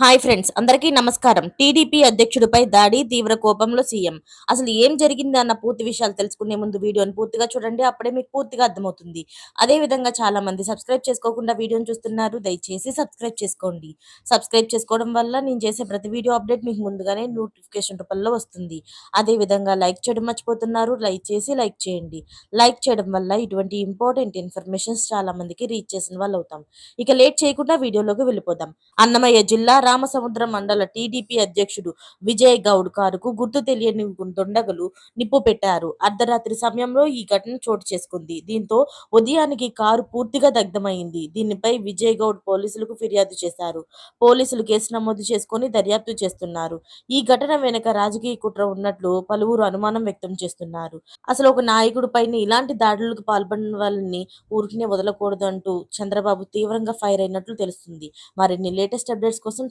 Hi friends అందరికీ నమస్కారం. TDP అధ్యక్షుడిపై దాడి తీవ్ర కోపంలో సీఎం. అసలు ఏం జరిగింది అన్న పూర్తి విషయాలు తెలుసుకునే ముందు వీడియోని పూర్తిగా చూడండి అప్పుడే మీకు పూర్తిగా అర్థమవుతుంది. అదే విధంగా చాలా మంది సబ్స్క్రైబ్ చేసుకోకుండా వీడియోని చూస్తున్నారు దయచేసి సబ్స్క్రైబ్ చేసుకోండి. సబ్స్క్రైబ్ చేసుకోవడం వల్ల నేను చేసే ప్రతి వీడియో అప్డేట్ మీకు ముందుగానే నోటిఫికేషన్ రూపంలో వస్తుంది. అదే విధంగా లైక్ చేయడం మర్చిపోతున్నారు లైక్ చేసి లైక్ చేయండి. లైక్ చేయడం వల్ల ఇటువంటి ఇంపార్టెంట్ ఇన్ఫర్మేషన్స్ చాలా మందికి రీచ్ చేసిన వాళ్ళు అవుతాం ఇక లేట్ చేయకుండా వీడియోలోకి వెళ్ళిపోదాం. అన్నమయ్య జిల్లా రామసముద్రం మండల టీడీపీ అధ్యక్షుడు విజయ్ గౌడ్ కారుకు గుర్తు తెలియని దుండగులు నిప్పు పెట్టారు. అర్ధరాత్రి సమయంలో ఈ ఘటన చోటు చేసుకుంది. దీంతో ఉదయానికి కారు పూర్తిగా దగ్ధమైంది. దీనిపై విజయ్ గౌడ్ పోలీసులకు ఫిర్యాదు చేశారు. పోలీసులు కేసు నమోదు చేసుకుని దర్యాప్తు చేస్తున్నారు. ఈ ఘటన వెనుక రాజకీయ కుట్ర ఉన్నట్లు పలువురు అనుమానం వ్యక్తం చేస్తున్నారు. అసలు ఒక నాయకుడి పైన ఇలాంటి దాడులకు పాల్పడిన వాళ్ళని ఊరికినే వదలకూడదు అంటూ చంద్రబాబు తీవ్రంగా ఫైర్ అయినట్లు తెలుస్తుంది. మరిన్ని లేటెస్ట్ అప్డేట్స్ కోసం